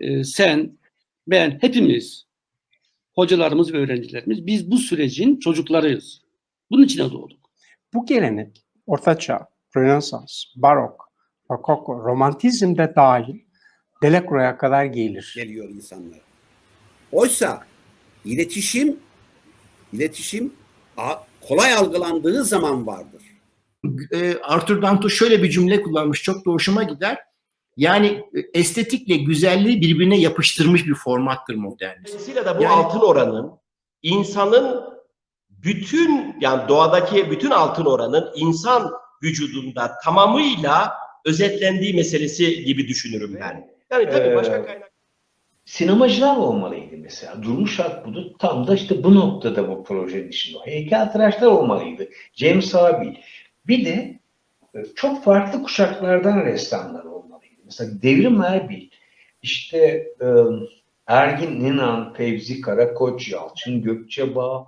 e, sen, ben, hepimiz, hocalarımız ve öğrencilerimiz biz bu sürecin çocuklarıyız. Bunun içine doğduk. Bu gelenek Ortaçağ, Rönesans, Barok, Rokoko, Romantizm de dahil Delacroix'a kadar gelir. geliyor insanlara. Oysa iletişim iletişim kolay algılandığı zaman vardır. e, Arthur Danto şöyle bir cümle kullanmış. Çok da hoşuma gider. Yani e, estetikle güzelliği birbirine yapıştırmış bir formattır modernizm. Dolayısıyla da bu Yani- altın oranın insanın bütün yani doğadaki bütün altın oranın insan vücudunda tamamıyla özetlendiği meselesi gibi düşünürüm ben. Yani tabii Ee, başka kaynak sinemacılar olmalıydı mesela. Durmuş Akbulut tam da işte bu noktada bu projenin içinde. Heykeltıraşlar olmalıydı. James Abil. Bir de e, çok farklı kuşaklardan ressamlar. Mesela Devrim Erbil, işte e, Ergin İnan, Fevzi Karakoç, Yalçın Gökçebağ,